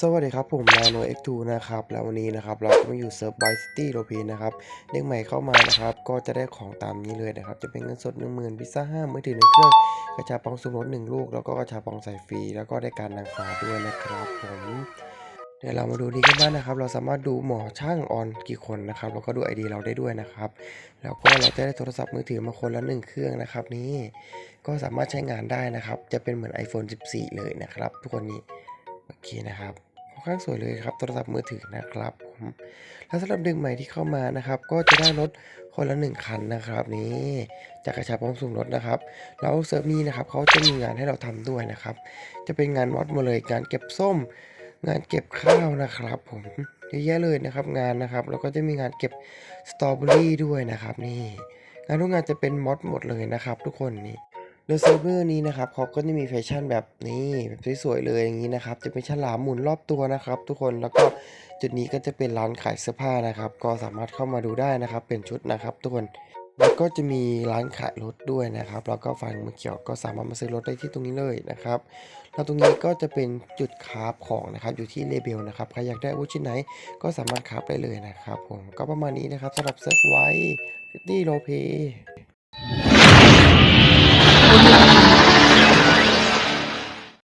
สวัสดีครับผม Nano X2 นะครับแล้ววันนี้นะครับเราก็มาอยู่เซิร์ฟไบซิตี้โรพีนะครับเด็กใหม่เข้ามานะครับก็จะได้ของตามนี้เลยนะครับจะเป็นเงินสด 10,000พิซซ่า5มือถือหนึ่งเครื่องกระชาปองสูงรถหนึ่งลูก แล้วก็กระชาปองใส่ฟรีแล้วก็ได้การนางฟ้าด้วยนะครับผมเดี๋ยวเรามาดูดีกันบ้างนะครับ เราสามารถดูหมอช่างออนกี่คนนะครับแล้วก็ดู ID เราได้ด้วยนะครับ แล้วก็เราจะได้โทรศัพท์มือถือมาคนละหนึ่งเครื่องนะครับนี่ก็สามารถใช้งานได้นะครับ จะเป็นเหมือน iPhone 14 เลยนะครับ ทุกคนนี้ โอเคนะครับค่อนข้างสวยเลยครับโทรศัพท์มือถือนะครับผมแล้วสำหรับด็กใหม่ที่เข้ามานะครับ ก็จะได้รถคนละหนึ่งคันนะครับนี่จากกระชับพร้อมสูงรถนะครับแล้วเซิร์ฟนี้นะครับเขาจะมีงานให้เราทำด้วยนะครับ จะเป็นงานวัดหมาเลยงานเก็บส้ม งานเก็บข้าวนะครับ ผมเยอะแยะเลยนะครับงานนะครับแล้วก็จะมีงานเก็บสตรอเบอรี่ด้วยนะครับ นี่งานทุกงานจะเป็นมอดหมดเลยนะครับ ทุกคนนี่ โดยเซิร์ฟเวอร์นี้นะครับเขาก็จะมีแฟชั่นแบบนี้แบบสวยๆเลยอย่างนี้นะครับจะเป็นฉลามหมุนรอบตัวนะครับ ทุกคนแล้วก็จุดนี้ก็จะเป็นร้านขายเสื้อผ้านะครับ ก็สามารถเข้ามาดูได้นะครับ เป็นชุดนะครับทุกคนแล้วก็จะมีร้านขายรถด้วยนะครับ แล้วก็ฟังมือเขียวก็สามารถมาซื้อรถได้ที่ตรงนี้เลยนะครับ แล้วตรงนี้ก็จะเป็นจุดคราฟของนะครับ อยู่ที่เลเบลนะครับ ใครอยากได้อาวุธชิ้นไหนก็สามารถคราฟได้เลยนะครับ ผม ก็ประมาณนี้นะครับสำหรับเซิร์ฟไว้ฟิตี้โลเพ